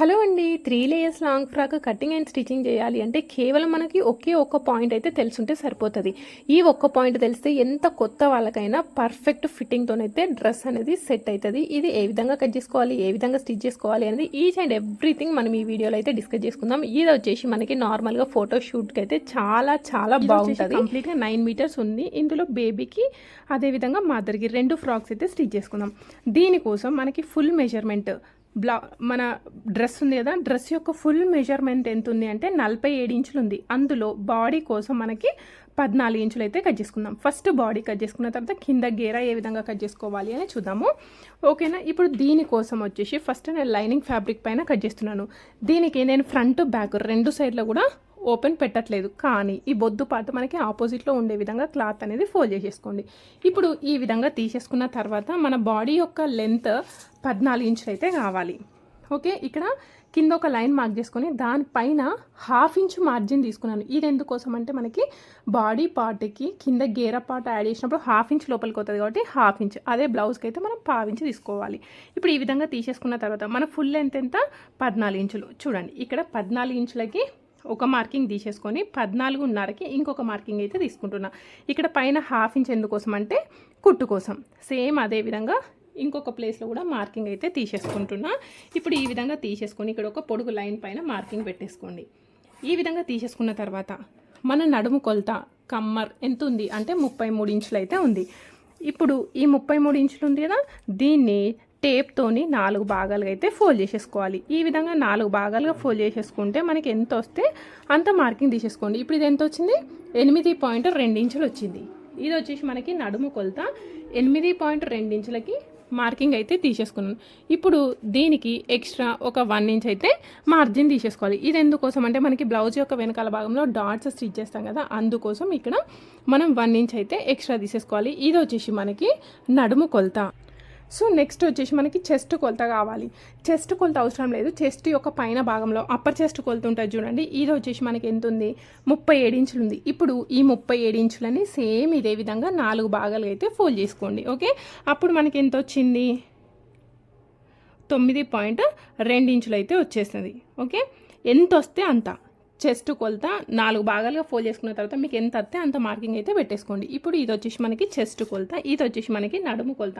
Hello అండి. Three layers long frock cutting and stitching చేయాలి అంటే కేవలం మనకి ఒకే ఒక్క పాయింట్ అయితే తెలుసుంటే సరిపోతుంది. ఈ ఒక్క పాయింట్ తెలిస్తే ఎంత కొత్త వాళ్ళకైనా పర్ఫెక్ట్ ఫిట్టింగ్తోనైతే డ్రెస్ అనేది సెట్ అవుతుంది ఇది ఏ విధంగా కట్ చేసుకోవాలి ఏ విధంగా స్టిచ్ చేసుకోవాలి అనేది ఈచ్ అండ్ ఎవ్రీథింగ్ మనం ఈ వీడియోలో అయితే డిస్కస్ చేసుకుందాం. ఇది వచ్చేసి మనకి నార్మల్గా ఫోటో షూట్కి అయితే చాలా చాలా బాగుంటుంది. కంప్లీట్గా నైన్ మీటర్స్ ఉంది. ఇందులో బేబీకి అదేవిధంగా మదర్కి రెండు ఫ్రాక్స్ అయితే స్టిచ్ చేసుకుందాం. దీనికోసం మనకి ఫుల్ మెజర్మెంట్ బ్లా మన డ్రెస్ ఉంది కదా డ్రెస్ యొక్క ఫుల్ మెజర్మెంట్ ఎంత ఉంది అంటే నలభై ఏడు ఇంచులు ఉంది అందులో బాడీ కోసం మనకి పద్నాలుగు ఇంచులు అయితే కట్ చేసుకుందాం. ఫస్ట్ బాడీ కట్ చేసుకున్న తర్వాత కింద గేరా ఏ విధంగా కట్ చేసుకోవాలి అని చూద్దాము. ఓకేనా? ఇప్పుడు దీనికోసం వచ్చేసి ఫస్ట్ నేను లైనింగ్ ఫ్యాబ్రిక్ పైన కట్ చేస్తున్నాను. దీనికి నేను ఫ్రంట్ బ్యాక్ రెండు సైడ్లో కూడా ఓపెన్ పెట్టట్లేదు. కానీ ఈ బొద్దు పాట మనకి ఆపోజిట్లో ఉండే విధంగా క్లాత్ అనేది ఫోల్డ్ చేసేసుకోండి. ఇప్పుడు ఈ విధంగా తీసేసుకున్న తర్వాత మన బాడీ యొక్క లెంత్ పద్నాలుగు ఇంచులు అయితే కావాలి. ఓకే ఇక్కడ కింద ఒక లైన్ మార్క్ చేసుకొని దానిపైన హాఫ్ ఇంచ్ మార్జిన్ తీసుకున్నాను. ఇది ఎందుకోసం అంటే మనకి బాడీ పార్ట్కి కింద గేర పార్ట్ యాడ్ చేసినప్పుడు హాఫ్ ఇంచ్ లోపలికి అవుతుంది కాబట్టి హాఫ్ ఇంచ్. అదే బ్లౌజ్కి అయితే మనం పావించి తీసుకోవాలి. ఇప్పుడు ఈ విధంగా తీసేసుకున్న తర్వాత మన ఫుల్ లెంత్ ఎంత? పద్నాలుగు ఇంచులు. చూడండి ఇక్కడ పద్నాలుగు ఇంచులకి ఒక మార్కింగ్ తీసేసుకొని పద్నాలుగున్నరకి ఇంకొక మార్కింగ్ అయితే తీసుకుంటున్నా. ఇక్కడ పైన హాఫ్ ఇంచ్ ఎందుకోసం అంటే కుట్టు కోసం. సేమ్ అదే విధంగా ఇంకొక ప్లేస్లో కూడా మార్కింగ్ అయితే తీసేసుకుంటున్నా. ఇప్పుడు ఈ విధంగా తీసేసుకొని ఇక్కడ ఒక పొడుగు లైన్ పైన మార్కింగ్ పెట్టేసుకోండి. ఈ విధంగా తీసేసుకున్న తర్వాత మన నడుము కొలత కమ్మర్ ఎంత ఉంది? అంటే ముప్పై మూడు ఇంచులు అయితే ఉంది. ఇప్పుడు ఈ ముప్పై మూడు ఇంచులు ఉంది కదా దీన్ని టేప్తోని నాలుగు భాగాలుగా అయితే ఫోల్డ్ చేసేసుకోవాలి. ఈ విధంగా నాలుగు భాగాలుగా ఫోల్డ్ చేసేసుకుంటే మనకి ఎంత వస్తే అంత మార్కింగ్ తీసేసుకోండి. ఇప్పుడు ఇది ఎంత వచ్చింది? ఎనిమిది పాయింట్ రెండు ఇంచులు వచ్చింది. ఇది వచ్చేసి మనకి నడుము కొలత ఎనిమిది పాయింట్ రెండు ఇంచులకి మార్కింగ్ అయితే తీసేసుకున్నాను. ఇప్పుడు దీనికి ఎక్స్ట్రా ఒక వన్ ఇంచ్ అయితే మార్జిన్ తీసేసుకోవాలి. ఇది ఎందుకోసం అంటే మనకి బ్లౌజ్ యొక్క వెనకాల భాగంలో డాట్స్ స్టిచ్ చేస్తాం కదా అందుకోసం ఇక్కడ మనం వన్ ఇంచ్ అయితే ఎక్స్ట్రా తీసేసుకోవాలి. ఇది వచ్చేసి మనకి నడుము కొలత. సో నెక్స్ట్ వచ్చేసి మనకి చెస్ట్ కొలత కావాలి. చెస్ట్ కొలత అవసరం లేదు. చెస్ట్ యొక్క పైన భాగంలో అప్పర్ చెస్ట్ కొలత ఉంటుంది చూడండి. ఇది వచ్చేసి మనకి ఎంత ఉంది? ముప్పై ఏడు ఇంచులు ఉంది. ఇప్పుడు ఈ ముప్పై ఏడు ఇంచులని సేమ్ ఇదే విధంగా నాలుగు భాగాలుగా అయితే ఫోల్డ్ చేసుకోండి. ఓకే? అప్పుడు మనకి ఎంత వచ్చింది? తొమ్మిది పాయింట్ రెండు ఇంచులు అయితే వచ్చేస్తుంది. ఓకే? ఎంత వస్తే అంత. చెస్ట్ కొలత నాలుగు భాగాలుగా ఫోల్డ్ చేసుకున్న తర్వాత మీకు ఎంత వస్తే అంత మార్కింగ్ అయితే పెట్టేసుకోండి. ఇప్పుడు ఇది వచ్చేసి మనకి చెస్ట్ కొలత ఇది వచ్చేసి మనకి నడుము కొలత.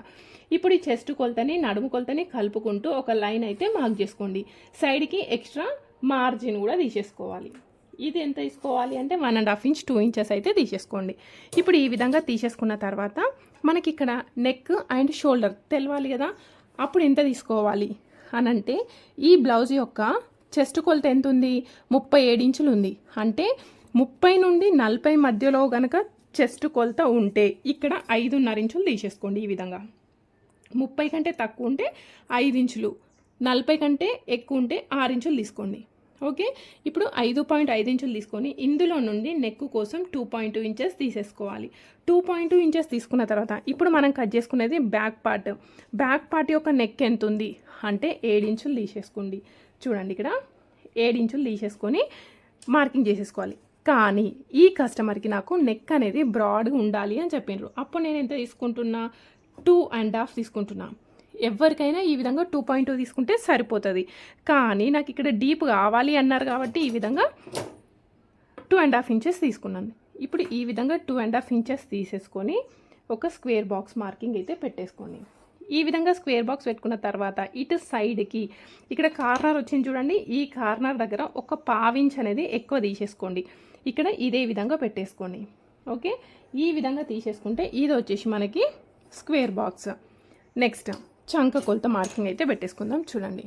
ఇప్పుడు ఈ చెస్ట్ కొలతని నడుము కొలతని కలుపుకుంటూ ఒక లైన్ అయితే మార్క్ చేసుకోండి. సైడ్కి ఎక్స్ట్రా మార్జిన్ కూడా తీసేసుకోవాలి. ఇది ఎంత తీసుకోవాలి అంటే one and half inch two inches అయితే తీసేసుకోండి. ఇప్పుడు ఈ విధంగా తీసేసుకున్న తర్వాత మనకి ఇక్కడ నెక్ అండ్ షోల్డర్ తెలవాలి కదా. అప్పుడు ఎంత తీసుకోవాలి? అని అంటే ఈ బ్లౌజ్ యొక్క చెస్ట్ కొలత ఎంత ఉంది ముప్పై ఏడు ఇంచులు ఉంది అంటే ముప్పై నుండి నలభై మధ్యలో గనక చెస్ట్ కొలత ఉంటే ఇక్కడ ఐదున్నర ఇంచులు తీసేసుకోండి ఈ విధంగా. ముప్పై కంటే తక్కువ ఉంటే ఐదు ఇంచులు నలభై కంటే ఎక్కువ ఉంటే ఆరు ఇంచులు తీసుకోండి. ఓకే? ఇప్పుడు ఐదు పాయింట్ ఐదు ఇంచులు తీసుకొని ఇందులో నుండి నెక్ కోసం టూ పాయింట్ టూ ఇంచెస్ తీసేసుకోవాలి. టూ పాయింట్ టూ ఇంచెస్ తీసుకున్న తర్వాత ఇప్పుడు మనం కట్ చేసుకునేది బ్యాక్ పార్ట్. బ్యాక్ పార్ట్ యొక్క నెక్ ఎంత ఉంది అంటే ఏడు ఇంచులు తీసేసుకోండి. చూడండి ఇక్కడ. ఏడు ఇంచులు తీసేసుకొని మార్కింగ్ చేసేసుకోవాలి. కానీ ఈ కస్టమర్కి నాకు నెక్ అనేది బ్రాడ్గా ఉండాలి అని చెప్పిండ్రు అప్పుడు నేను ఎంత తీసుకుంటున్నా? టూ అండ్ హాఫ్ తీసుకుంటున్నా. ఎవరికైనా ఈ విధంగా టూ పాయింట్ టూ తీసుకుంటే సరిపోతుంది. కానీ నాకు ఇక్కడ డీప్ కావాలి అన్నారు కాబట్టి ఈ విధంగా టూ అండ్ హాఫ్ ఇంచెస్ తీసుకున్నాను. ఇప్పుడు ఈ విధంగా టూ అండ్ హాఫ్ ఇంచెస్ తీసేసుకొని ఒక స్క్వేర్ బాక్స్ మార్కింగ్ అయితే పెట్టేసుకోండి ఈ విధంగా స్క్వేర్ బాక్స్ పెట్టుకున్న తర్వాత ఇటు సైడ్కి ఇక్కడ కార్నర్ వచ్చింది చూడండి. ఈ కార్నర్ దగ్గర ఒక పావించ్ అనేది ఎక్కువ తీసేసుకోండి. ఇక్కడ ఇదే విధంగా పెట్టేసుకోండి. ఓకే? ఈ విధంగా తీసేసుకుంటే ఇది వచ్చేసి మనకి స్క్వేర్ బాక్స్. నెక్స్ట్ చంక కొలత మార్కింగ్ అయితే పెట్టేసుకుందాం చూడండి.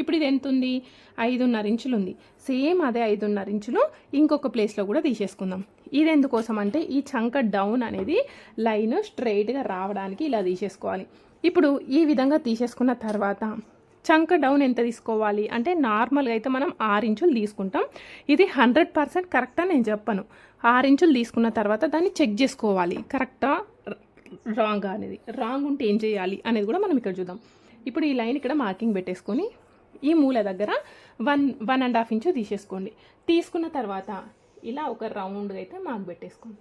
ఇప్పుడు ఇది ఎంత ఉంది? ఐదున్నర ఇంచులు ఉంది. సేమ్ అదే ఐదున్నర ఇంచులు ఇంకొక ప్లేస్లో కూడా తీసేసుకుందాం. ఇది ఎందుకోసం అంటే ఈ చంక డౌన్ అనేది లైన్ స్ట్రైట్గా రావడానికి ఇలా తీసేసుకోవాలి. ఇప్పుడు ఈ విధంగా తీసేసుకున్న తర్వాత చంక డౌన్ ఎంత తీసుకోవాలి? అంటే నార్మల్గా అయితే మనం ఆరు ఇంచులు తీసుకుంటాం. ఇది హండ్రెడ్ పర్సెంట్ కరెక్టా నేను చెప్పను. ఆరు ఇంచులు తీసుకున్న తర్వాత దాన్ని చెక్ చేసుకోవాలి. కరెక్టా రాంగ్ అనేది. రాంగ్ ఉంటే ఏం చేయాలి అనేది కూడా మనం ఇక్కడ చూద్దాం. ఇప్పుడు ఈ లైన్ ఇక్కడ మార్కింగ్ పెట్టేసుకొని ఈ మూల దగ్గర one one and half inch తీసేసుకోండి. తీసుకున్న తర్వాత ఇలా ఒక రౌండ్గా అయితే మార్క్ పెట్టేసుకోండి.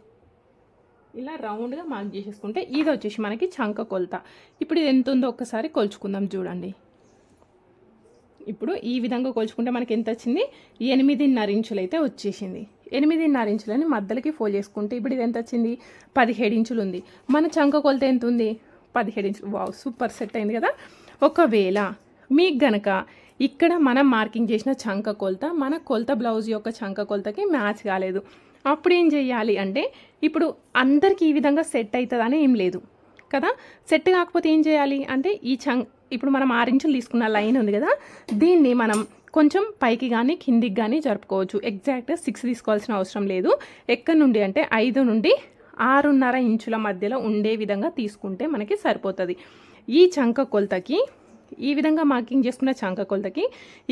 ఇలా రౌండ్గా మార్క్ చేసేసుకుంటే ఇది వచ్చేసి మనకి చంక కొలత. ఇప్పుడు ఇది ఎంత ఉందో ఒక్కసారి కొలుచుకుందాం చూడండి. ఇప్పుడు ఈ విధంగా కొలుచుకుంటే మనకి ఎంత వచ్చింది? ఎనిమిదిన్నర ఇంచులు అయితే వచ్చేసింది. ఎనిమిదిన్నర ఇంచులని మధ్యలోకి ఫోల్డ్ చేసుకుంటే ఇప్పుడు ఇది ఎంత వచ్చింది? పదిహేడు ఇంచులు ఉంది మన చంక కొలత ఎంత ఉంది? పదిహేడు ఇంచులు. వావ్ సూపర్ సెట్ అయింది కదా? ఒకవేళ మీకు గనక ఇక్కడ మనం మార్కింగ్ చేసిన చంక కొలత మన కొలత బ్లౌజ్ యొక్క చంక కొలతకి మ్యాచ్ కాలేదు. అప్పుడు ఏం చేయాలి అంటే ఇప్పుడు అందరికీ ఈ విధంగా సెట్ అవుతుందని ఏం లేదు. కదా? సెట్ కాకపోతే ఏం చేయాలి అంటే ఈ చంక్ ఇప్పుడు మనం ఆరు ఇంచులు తీసుకున్న లైన్ ఉంది కదా దీన్ని మనం కొంచెం పైకి కానీ కిందికి కానీ జరుపుకోవచ్చు. ఎగ్జాక్ట్గా సిక్స్ తీసుకోవాల్సిన అవసరం లేదు. ఎక్కడి నుండి అంటే ఐదు నుండి ఆరున్నర ఇంచుల మధ్యలో ఉండే విధంగా తీసుకుంటే మనకి సరిపోతుంది. ఈ చంక కొలతకి ఈ విధంగా మార్కింగ్ చేసుకున్న చంక కొలతకి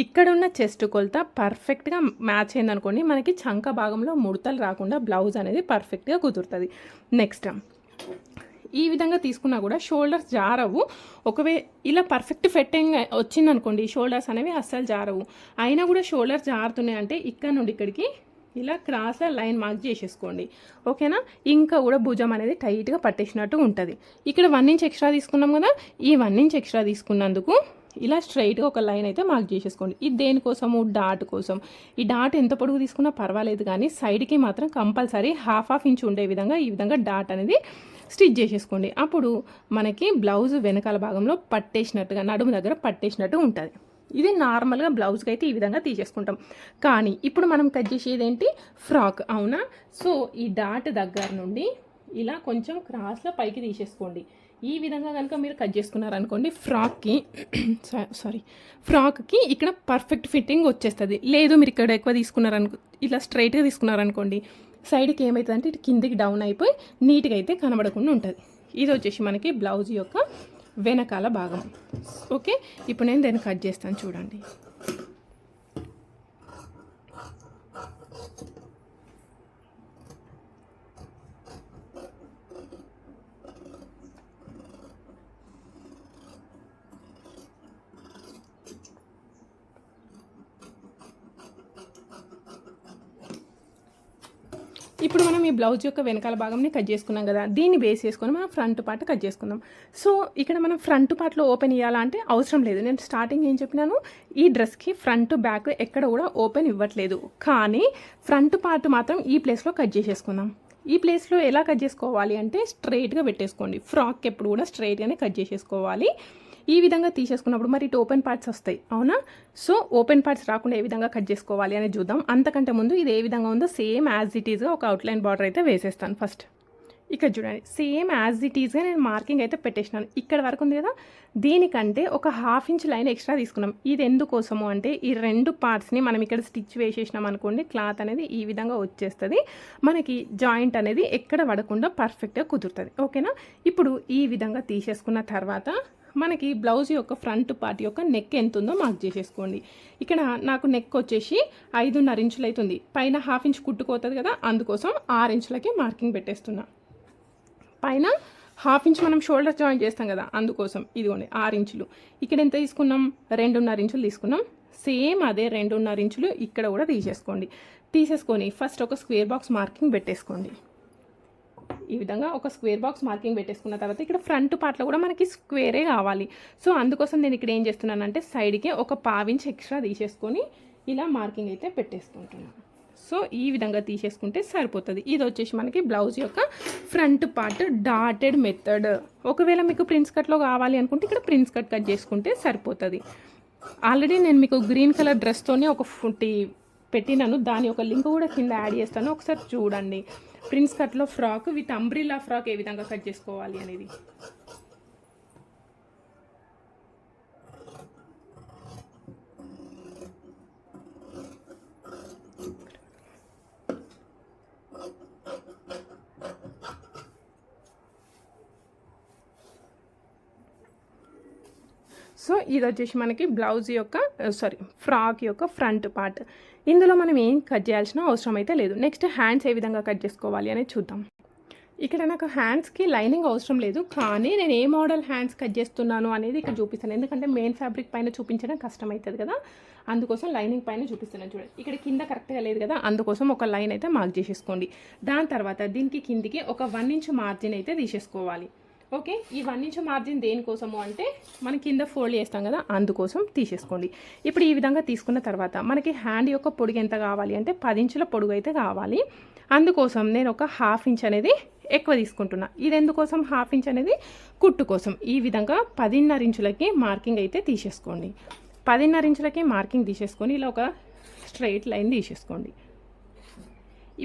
ఇక్కడ ఉన్న చెస్ట్ కొలత పర్ఫెక్ట్గా మ్యాచ్ అయిందనుకోండి మనకి చంక భాగంలో ముడతలు రాకుండా బ్లౌజ్ అనేది పర్ఫెక్ట్గా కుదురుతుంది. నెక్స్ట్ ఈ విధంగా తీసుకున్నా కూడా షోల్డర్స్ జారవు. ఒకవే ఇలా పర్ఫెక్ట్ ఫిట్టింగ్ వచ్చిందనుకోండి షోల్డర్స్ అనేవి అస్సలు జారవు. అయినా కూడా షోల్డర్స్ జారుతున్నాయి అంటే ఇక్కడ నుండి ఇక్కడికి ఇలా క్రాస్లో లైన్ మార్క్ చేసేసుకోండి. ఓకేనా? ఇంకా కూడా భుజం అనేది టైట్గా పట్టేసినట్టు ఉంటుంది. ఇక్కడ వన్ ఇంచ్ ఎక్స్ట్రా తీసుకున్నాం కదా? ఈ వన్ ఇంచ్ ఎక్స్ట్రా తీసుకున్నందుకు ఇలా స్ట్రైట్గా ఒక లైన్ అయితే మార్క్ చేసేసుకోండి. ఇది దేనికోసము డాట్ కోసం. ఈ డాట్ ఎంత పొడుగు తీసుకున్నా పర్వాలేదు కానీ సైడ్కి మాత్రం కంపల్సరీ హాఫ్ హాఫ్ ఇంచ్ ఉండే విధంగా ఈ విధంగా డాట్ అనేది స్టిచ్ చేసేసుకోండి. అప్పుడు మనకి బ్లౌజ్ వెనకాల భాగంలో పట్టేసినట్టుగా నడుము దగ్గర పట్టేసినట్టు ఉంటుంది. ఇది నార్మల్గా బ్లౌజ్కి అయితే ఈ విధంగా తీసేసుకుంటాం. కానీ ఇప్పుడు మనం కట్ చేసేది ఏంటి? ఫ్రాక్ అవునా? సో ఈ డాట్ దగ్గర నుండి ఇలా కొంచెం క్రాస్లో పైకి తీసేసుకోండి. ఈ విధంగా కనుక మీరు కట్ చేసుకున్నారనుకోండి ఫ్రాక్కి సారీ ఫ్రాక్కి ఇక్కడ పర్ఫెక్ట్ ఫిట్టింగ్ వచ్చేస్తుంది. లేదు మీరు ఇక్కడ ఎక్కువ తీసుకున్నారనుకో ఇలా స్ట్రైట్గా తీసుకున్నారనుకోండి సైడ్కి ఏమవుతుందంటే ఇటు కిందికి డౌన్ అయిపోయి నీట్గా అయితే కనబడకుండా ఉంటుంది. ఇది వచ్చేసి మనకి బ్లౌజ్ యొక్క వెనకాల భాగం ఓకే? ఇప్పుడు నేను దాన్ని కట్ చేస్తాను చూడండి. ఇప్పుడు మనం ఈ బ్లౌజ్ యొక్క వెనకాల భాగంని కట్ చేసుకున్నాం కదా దీన్ని బేస్ చేసుకొని మనం ఫ్రంట్ పార్ట్ కట్ చేసుకుందాం. సో ఇక్కడ మనం ఫ్రంట్ పార్ట్లో ఓపెన్ ఇవ్వాలంటే అవసరం లేదు. నేను స్టార్టింగ్ ఏం చెప్పినాను? ఈ డ్రెస్కి ఫ్రంట్ బ్యాక్ ఎక్కడ కూడా ఓపెన్ ఇవ్వట్లేదు. కానీ ఫ్రంట్ పార్ట్ మాత్రం ఈ ప్లేస్లో కట్ చేసేసుకుందాం. ఈ ప్లేస్లో ఎలా కట్ చేసుకోవాలి అంటే స్ట్రైట్గా పెట్టేసుకోండి. ఫ్రాక్ ఎప్పుడు కూడా స్ట్రైట్గానే కట్ చేసేసుకోవాలి. ఈ విధంగా తీసేసుకున్నప్పుడు మరి ఇటు ఓపెన్ పార్ట్స్ వస్తాయి. అవునా? సో ఓపెన్ పార్ట్స్ రాకుండా ఏ విధంగా కట్ చేసుకోవాలి అనేది చూద్దాం. అంతకంటే ముందు ఇది ఏ విధంగా ఉందో సేమ్ యాజ్ ఇట్ ఈజ్గా ఒక అవుట్లైన్ బార్డర్ అయితే వేసేస్తాను ఫస్ట్ ఇక్కడ చూడండి సేమ్ యాజ్ ఇట్ ఈజ్గా నేను మార్కింగ్ అయితే పెట్టేసినాను. ఇక్కడ వరకు ఉంది కదా? దీనికంటే ఒక హాఫ్ ఇంచ్ లైన్ ఎక్స్ట్రా తీసుకున్నాం. ఇది ఎందుకోసము అంటే ఈ రెండు పార్ట్స్ని మనం ఇక్కడ స్టిచ్ వేసేసినాం అనుకోండి క్లాత్ అనేది ఈ విధంగా వచ్చేస్తుంది. మనకి జాయింట్ అనేది ఎక్కడ పడకుండా పర్ఫెక్ట్గా కుదురుతుంది. ఓకేనా ఇప్పుడు ఈ విధంగా తీసేసుకున్న తర్వాత మనకి బ్లౌజ్ యొక్క ఫ్రంట్ పార్ట్ యొక్క నెక్ ఎంత ఉందో మార్క్ చేసేసుకోండి. ఇక్కడ నాకు నెక్ వచ్చేసి ఐదున్నర ఇంచులు అవుతుంది పైన హాఫ్ ఇంచ్ కుట్టుకోతుంది కదా అందుకోసం ఆరు ఇంచులకి మార్కింగ్ పెట్టేస్తున్నా. పైన హాఫ్ ఇంచ్ మనం షోల్డర్ జాయిన్ చేస్తాం కదా అందుకోసం ఇదిగోండి ఆరు ఇంచులు. ఇక్కడ ఎంత తీసుకున్నాం? రెండున్నర ఇంచులు తీసుకున్నాం. సేమ్ అదే రెండున్నర ఇంచులు ఇక్కడ కూడా తీసేసుకోండి. తీసేసుకొని ఫస్ట్ ఒక స్క్వేర్ బాక్స్ మార్కింగ్ పెట్టేసుకోండి. ఈ విధంగా ఒక స్క్వేర్ బాక్స్ మార్కింగ్ పెట్టేసుకున్న తర్వాత ఇక్కడ ఫ్రంట్ పార్ట్లో కూడా మనకి స్క్వేరే కావాలి. సో అందుకోసం నేను ఇక్కడ ఏం చేస్తున్నానంటే సైడ్కి ఒక పావించి ఎక్స్ట్రా తీసేసుకొని ఇలా మార్కింగ్ అయితే పెట్టేసుకుంటున్నాను సో ఈ విధంగా తీసేసుకుంటే సరిపోతుంది. ఇది వచ్చేసి మనకి బ్లౌజ్ యొక్క ఫ్రంట్ పార్ట్ డాటెడ్ మెథడ్. ఒకవేళ మీకు ప్రిన్స్ కట్లో కావాలి అనుకుంటే ఇక్కడ ప్రిన్స్ కట్ కట్ చేసుకుంటే సరిపోతుంది. ఆల్రెడీ నేను మీకు గ్రీన్ కలర్ డ్రెస్తోనే ఒక ఫుటీ పెట్టినాను. దాని ఒక లింక్ కూడా కింద యాడ్ చేస్తాను. ఒకసారి చూడండి. ప్రిన్స్ కట్లో ఫ్రాక్ విత్ అంబ్రిల్లా ఫ్రాక్ ఏ విధంగా కట్ చేసుకోవాలి అనేది? సో ఇది వచ్చేసి మనకి బ్లౌజ్ యొక్క సారీ ఫ్రాక్ యొక్క ఫ్రంట్ పార్ట్. ఇందులో మనం ఏం కట్ చేయాల్సిన అవసరం అయితే లేదు. నెక్స్ట్ హ్యాండ్స్ ఏ విధంగా కట్ చేసుకోవాలి అనేది చూద్దాం. ఇక్కడ నాకు హ్యాండ్స్కి లైనింగ్ అవసరం లేదు కానీ నేను ఏ మోడల్ హ్యాండ్స్ కట్ చేస్తున్నాను అనేది ఇక్కడ చూపిస్తాను. ఎందుకంటే మెయిన్ ఫ్యాబ్రిక్ పైన చూపించడం కష్టం అవుతుంది కదా. అందుకోసం లైనింగ్ పైన చూపిస్తున్నాను చూడండి. ఇక్కడ కింద కరెక్ట్గా లేదు కదా అందుకోసం ఒక లైన్ అయితే మార్క్ చేసేసుకోండి. దాని తర్వాత దీనికి కిందికి ఒక వన్ ఇంచ్ మార్జిన్ అయితే తీసేసుకోవాలి. ఓకే ఈ వన్ ఇంచ్ మార్జిన్ దేనికోసము అంటే మన కింద ఫోల్డ్ చేస్తాం కదా అందుకోసం తీసేసుకోండి. ఇప్పుడు ఈ విధంగా తీసుకున్న తర్వాత మనకి హ్యాండ్ యొక్క పొడుగు ఎంత కావాలి అంటే పది ఇంచుల పొడుగు అయితే కావాలి. అందుకోసం నేను ఒక హాఫ్ ఇంచ్ అనేది ఎక్కువ తీసుకుంటున్నా. ఇది ఎందుకోసం హాఫ్ ఇంచ్ అనేది? కుట్టు కోసం. ఈ విధంగా పదిన్నర ఇంచులకి మార్కింగ్ అయితే తీసేసుకోండి. పదిన్నర ఇంచులకి మార్కింగ్ తీసేసుకొని ఇలా ఒక స్ట్రైట్ లైన్ తీసేసుకోండి.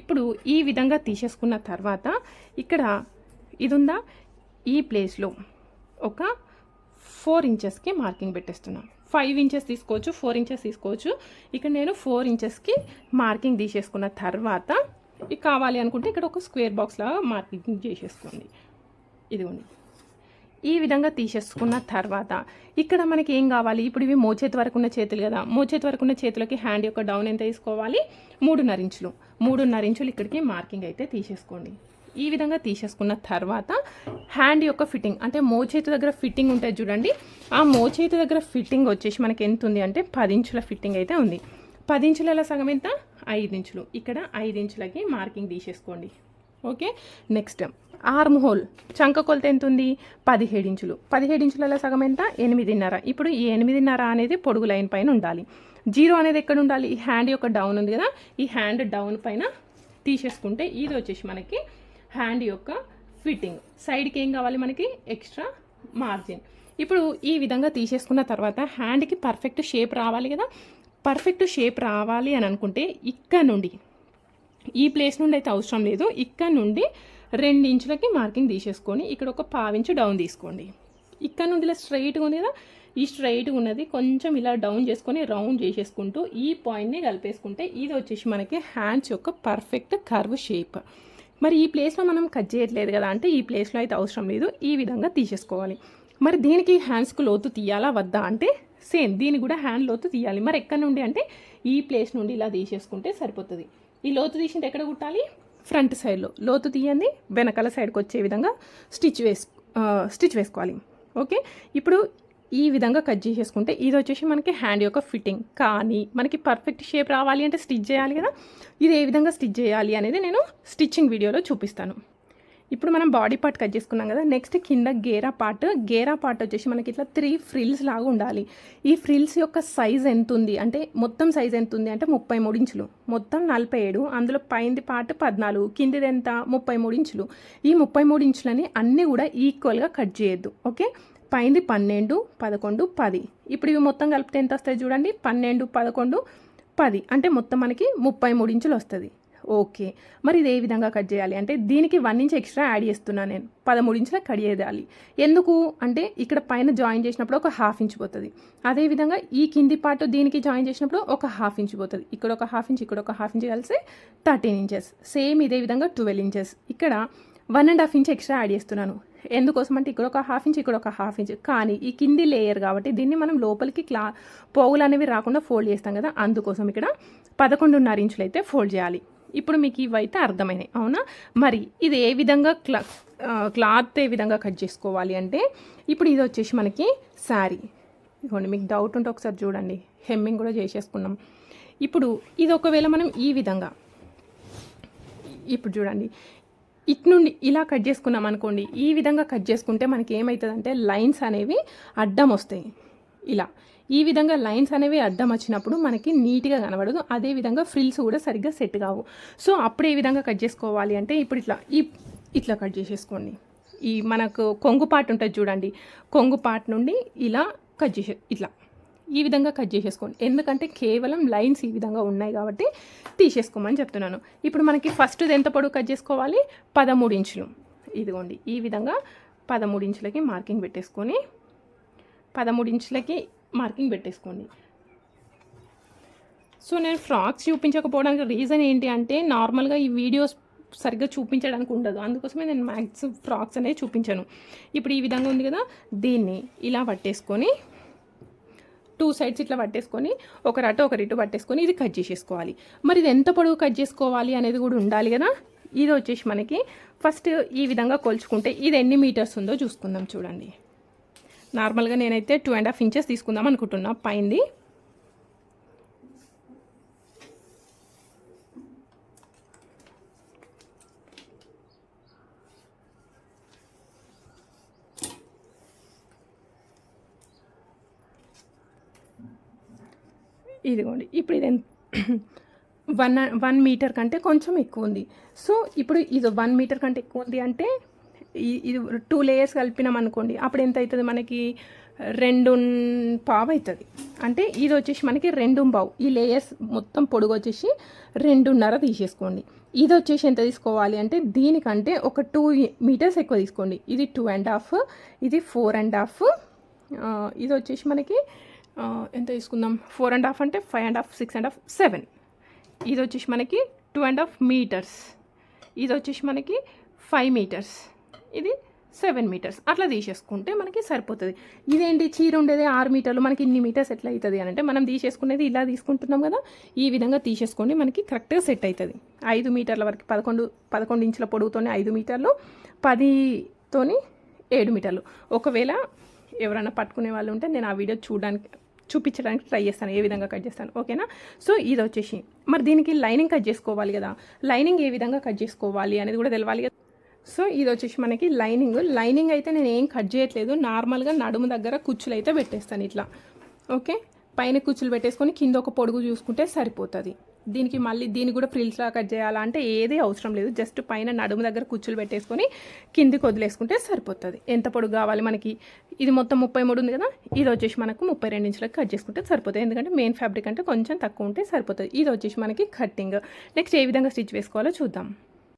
ఇప్పుడు ఈ విధంగా తీసేసుకున్న తర్వాత ఇక్కడ ఇది ఉందా ఈ ప్లేస్లో ఒక ఫోర్ ఇంచెస్కి మార్కింగ్ పెట్టేస్తున్నాను ఫైవ్ ఇంచెస్ తీసుకోవచ్చు ఫోర్ ఇంచెస్ తీసుకోవచ్చు. ఇక్కడ నేను ఫోర్ ఇంచెస్కి మార్కింగ్ తీసేసుకున్న తర్వాత ఇది కావాలి అనుకుంటే ఇక్కడ ఒక స్క్వేర్ బాక్స్ లాగా మార్కింగ్ చేసేసుకోండి. ఇదిగోండి. ఈ విధంగా తీసేసుకున్న తర్వాత ఇక్కడ మనకి ఏం కావాలి? ఇప్పుడు ఇవి మోచేతి వరకు ఉన్న చేతులు కదా. మోచేతి వరకు ఉన్న చేతులకి హ్యాండ్ యొక్క డౌన్ ఎంత తీసుకోవాలి మూడున్నర ఇంచులు. మూడున్నర ఇంచులు ఇక్కడికి మార్కింగ్ అయితే తీసేసుకోండి. ఈ విధంగా తీసేసుకున్న తర్వాత హ్యాండ్ యొక్క ఫిట్టింగ్ అంటే మోచేతి దగ్గర ఫిట్టింగ్ ఉంటుంది చూడండి. ఆ మోచేతి దగ్గర ఫిట్టింగ్ వచ్చేసి మనకి ఎంత ఉంది అంటే పది ఇంచుల ఫిట్టింగ్ అయితే ఉంది. పది ఇంచుల సగం ఎంత? ఐదు ఇంచులు. ఇక్కడ ఐదు ఇంచులకి మార్కింగ్ తీసేసుకోండి. ఓకే నెక్స్ట్ ఆర్మ్ హోల్ చంక కొలత ఎంత ఉంది? పదిహేడు ఇంచులు. పదిహేడు ఇంచుల సగం ఎంత? ఎనిమిదిన్నర. ఇప్పుడు ఈ ఎనిమిదిన్నర అనేది పొడుగు లైన్ పైన ఉండాలి. జీరో అనేది ఎక్కడ ఉండాలి? ఈ హ్యాండ్ యొక్క డౌన్ ఉంది కదా. ఈ హ్యాండ్ డౌన్ పైన తీసేసుకుంటే ఇది వచ్చేసి మనకి హ్యాండ్ యొక్క ఫిట్టింగ్. సైడ్కి ఏం కావాలి మనకి? Extra margin. ఇప్పుడు ఈ విధంగా తీసేసుకున్న తర్వాత హ్యాండ్కి పర్ఫెక్ట్ షేప్ రావాలి కదా? పర్ఫెక్ట్ షేప్ రావాలి అని అనుకుంటే ఇక్కడ నుండి ఈ ప్లేస్ నుండి అయితే అవసరం లేదు. ఇక్కడ నుండి రెండు ఇంచులకి మార్కింగ్ తీసేసుకొని ఇక్కడ ఒక పావించు డౌన్ తీసుకోండి. ఇక్కడ నుండి ఇలా స్ట్రైట్గా ఉంది కదా? ఈ స్ట్రైట్గా ఉన్నది కొంచెం ఇలా డౌన్ చేసుకొని రౌండ్ చేసేసుకుంటూ ఈ పాయింట్ని కలిపేసుకుంటే ఇది వచ్చేసి మనకి హ్యాండ్స్ యొక్క పర్ఫెక్ట్ కర్వ్ షేప్. మరి ఈ ప్లేస్లో మనం కట్ చేయట్లేదు కదా అంటే ఈ ప్లేస్లో అయితే అవసరం లేదు ఈ విధంగా తీసేసుకోవాలి. మరి దీనికి హ్యాండ్స్కు లోతు తీయాలా వద్దా అంటే సేమ్ దీన్ని కూడా హ్యాండ్ లోతు తీయాలి. మరి ఎక్కడ నుండి అంటే ఈ ప్లేస్ నుండి ఇలా తీసేసుకుంటే సరిపోతుంది. ఈ లోతు తీసింటే ఎక్కడ కుట్టాలి? ఫ్రంట్ సైడ్లో లోతు తీయండి వెనకాల సైడ్కి వచ్చే విధంగా స్టిచ్ వేసు స్టిచ్ వేసుకోవాలి. ఓకే ఇప్పుడు ఈ విధంగా కట్ చేసేసుకుంటే ఇది వచ్చేసి మనకి హ్యాండ్ యొక్క ఫిట్టింగ్. కానీ మనకి పర్ఫెక్ట్ షేప్ రావాలి అంటే స్టిచ్ చేయాలి కదా? ఇది ఏ విధంగా స్టిచ్ చేయాలి అనేది నేను స్టిచ్చింగ్ వీడియోలో చూపిస్తాను. ఇప్పుడు మనం బాడీ పార్ట్ కట్ చేసుకున్నాం కదా? నెక్స్ట్ కింద గేరా పార్ట్ గేరా పార్ట్ వచ్చేసి మనకి ఇట్లా త్రీ ఫ్రిల్స్ లాగా ఉండాలి. ఈ ఫ్రిల్స్ యొక్క సైజ్ ఎంత ఉంది? అంటే మొత్తం సైజ్ ఎంత ఉంది? అంటే ముప్పై మూడు ఇంచులు. మొత్తం నలభై ఏడు. అందులో పైంది పార్ట్ పద్నాలుగు. కిందిది ఎంత? ముప్పై మూడు ఇంచులు. ఈ ముప్పై మూడు ఇంచులని అన్నీ కూడా ఈక్వల్గా కట్ చేయొద్దు. ఓకే పైంది పన్నెండు పదకొండు పది. ఇప్పుడు ఇవి మొత్తం కలిపితే ఎంత వస్తాయి చూడండి. పన్నెండు పదకొండు పది. అంటే మొత్తం మనకి ముప్పై మూడు ఇంచులు వస్తుంది. ఓకే. మరి ఇది ఏ విధంగా కట్ చేయాలి. అంటే దీనికి వన్ ఇంచ్ ఎక్స్ట్రా యాడ్ చేస్తున్నాను నేను. పదమూడు ఇంచుల కట్ చేయాలి. ఎందుకు? అంటే ఇక్కడ పైన జాయిన్ చేసినప్పుడు ఒక హాఫ్ ఇంచ్ పోతుంది. అదేవిధంగా ఈ కింది పార్ట్ దీనికి జాయిన్ చేసినప్పుడు ఒక హాఫ్ ఇంచ్ పోతుంది. ఇక్కడ ఒక హాఫ్ ఇంచ్ ఇక్కడ ఒక హాఫ్ ఇంచ్ కలిసి థర్టీన్ ఇంచెస్. సేమ్ ఇదే విధంగా ట్వెల్వ్ ఇంచెస్. ఇక్కడ one and half inch extra add చేస్తున్నాను. ఎందుకోసం అంటే ఇక్కడ ఒక హాఫ్ ఇంచ్ ఇక్కడ ఒక హాఫ్ ఇంచ్ కానీ ఈ కింది లేయర్ కాబట్టి దీన్ని మనం లోపలికి క్లా పోగులు అనేవి రాకుండా ఫోల్డ్ చేస్తాం కదా అందుకోసం ఇక్కడ పదకొండున్నర ఇంచులు అయితే ఫోల్డ్ చేయాలి. ఇప్పుడు మీకు ఇవైతే అర్థమైనాయి అవునా? మరి ఇది ఏ విధంగా క్లా క్లాత్ ఏ విధంగా కట్ చేసుకోవాలి అంటే ఇప్పుడు ఇది వచ్చేసి మనకి శారీ ఇదిగోండి మీకు డౌట్ ఉంటే ఒకసారి చూడండి. హెమ్మింగ్ కూడా చేసేసుకున్నాం. ఇప్పుడు ఇది ఒకవేళ మనం ఈ విధంగా ఇప్పుడు చూడండి. ఇటు నుండి ఇలా కట్ చేసుకున్నాం అనుకోండి ఈ విధంగా కట్ చేసుకుంటే మనకి ఏమవుతుందంటే లైన్స్ అనేవి అడ్డం వస్తాయి. ఇలా ఈ విధంగా లైన్స్ అనేవి అడ్డం వచ్చినప్పుడు మనకి నీట్గా కనబడదు అదేవిధంగా ఫ్రిల్స్ కూడా సరిగ్గా సెట్ కావు. సో అప్పుడు ఏ విధంగా కట్ చేసుకోవాలి అంటే ఇప్పుడు ఇట్లా ఈ ఇట్లా కట్ చేసేసుకోండి. ఈ మనకు కొంగు పార్ట్ ఉంటుంది చూడండి కొంగు పార్ట్ నుండి ఇలా కట్ చేసే ఇట్లా. ఈ విధంగా కట్ చేసేసుకోండి. ఎందుకంటే కేవలం లైన్స్ ఈ విధంగా ఉన్నాయి కాబట్టి తీసేసుకోమని చెప్తున్నాను. ఇప్పుడు మనకి ఫస్ట్ ఎంత పొడవు కట్ చేసుకోవాలి? పదమూడు ఇంచులు. ఇదిగోండి ఈ విధంగా పదమూడు ఇంచులకి మార్కింగ్ పెట్టేసుకొని పదమూడు ఇంచులకి మార్కింగ్ పెట్టేసుకోండి. సో నేను ఫ్రాక్స్ చూపించకపోవడానికి రీజన్ ఏంటి అంటే నార్మల్గా ఈ వీడియోస్ సరిగ్గా చూపించడానికి ఉండదు. అందుకోసమే నేను మ్యాక్స్ ఫ్రాక్స్ అనేది చూపించాను. ఇప్పుడు ఈ విధంగా ఉంది కదా దీన్ని ఇలా పట్టేసుకొని టూ సైడ్స్ ఇట్లా పట్టేసుకొని ఒకరు అటు ఒక పట్టేసుకొని ఇది కట్ చేసేసుకోవాలి. మరి ఇది ఎంత పొడవు కట్ చేసుకోవాలి అనేది కూడా ఉండాలి కదా? ఇది వచ్చేసి మనకి ఫస్ట్ ఈ విధంగా కొలుచుకుంటే ఇది ఎన్ని మీటర్స్ ఉందో చూసుకుందాం చూడండి. నార్మల్గా నేనైతే టూ అండ్ హాఫ్ ఇంచెస్ తీసుకుందాం అనుకుంటున్నా. పైంది ఇదిగోండి ఇప్పుడు ఇది వన్ వన్ మీటర్ కంటే కొంచెం ఎక్కువ ఉంది. సో ఇప్పుడు ఇది వన్ మీటర్ కంటే ఎక్కువ ఉంది అంటే ఇది టూ లేయర్స్ కలిపినాం అనుకోండి అప్పుడు ఎంత అవుతుంది మనకి? రెండు పావు అవుతుంది. అంటే ఇది వచ్చేసి మనకి రెండు పావు. ఈ లేయర్స్ మొత్తం పొడుగు వచ్చేసి రెండున్నర తీసేసుకోండి. ఇది వచ్చేసి ఎంత తీసుకోవాలి అంటే దీనికంటే ఒక టూ మీటర్స్ ఎక్కువ తీసుకోండి. ఇది టూ అండ్ హాఫ్ ఇది ఫోర్ అండ్ హాఫ్ ఇది వచ్చేసి మనకి ఎంత తీసుకుందాం? ఫోర్ అండ్ హాఫ్ అంటే five and half six and half seven ఇది వచ్చేసి మనకి టూ అండ్ హాఫ్ మీటర్స్ ఇది వచ్చేసి మనకి ఫైవ్ మీటర్స్ ఇది సెవెన్ మీటర్స్ అట్లా తీసేసుకుంటే మనకి సరిపోతుంది. ఇదేంటి చీర ఉండేది? ఆరు మీటర్లు. మనకి ఇన్ని మీటర్స్ ఎట్లా అవుతుంది అని అంటే మనం తీసేసుకునేది ఇలా తీసుకుంటున్నాం కదా ఈ విధంగా తీసేసుకోండి మనకి కరెక్ట్గా సెట్ అవుతుంది. ఐదు మీటర్ల వరకు పదకొండు పదకొండు ఇంచుల పొడుగుతోనే ఐదు మీటర్లు పదితోని ఏడు మీటర్లు. ఒకవేళ ఎవరైనా పట్టుకునే వాళ్ళు ఉంటే నేను ఆ వీడియో చూడడానికి చూపించడానికి ట్రై చేస్తాను ఏ విధంగా కట్ చేస్తాను ఓకేనా? సో ఇది వచ్చేసి మరి దీనికి లైనింగ్ కట్ చేసుకోవాలి కదా. లైనింగ్ ఏ విధంగా కట్ చేసుకోవాలి అనేది కూడా తెలవాలి కదా. సో ఇది వచ్చేసి మనకి లైనింగ్ లైనింగ్ అయితే నేను ఏం కట్ చేయట్లేదు. నార్మల్గా నడుము దగ్గర కుచ్చులు అయితే పెట్టేస్తాను ఇట్లా. ఓకే? పైన కుచ్చులు పెట్టేసుకొని కింద ఒక పొడుగు చూసుకుంటే సరిపోతుంది. దీనికి మళ్ళీ దీన్ని కూడా ఫ్రిల్స్లా కట్ చేయాలా అంటే ఏది అవసరం లేదు. జస్ట్ పైన నడుము దగ్గర కుచ్చులు పెట్టేసుకొని కిందికి వదిలేసుకుంటే సరిపోతుంది. ఎంత పొడుగు కావాలి మనకి? ఇది మొత్తం ముప్పై మూడు ఉంది కదా? ఇది వచ్చేసి మనకు ముప్పై రెండు ఇంచులకు కట్ చేసుకుంటే సరిపోతుంది. ఎందుకంటే మెయిన్ ఫ్యాబ్రిక్ అంటే కొంచెం తక్కువ ఉంటే సరిపోతుంది. ఇది వచ్చేసి మనకి కట్టింగ్. నెక్స్ట్ ఏ విధంగా స్టిచ్ వేసుకోవాలో చూద్దాం.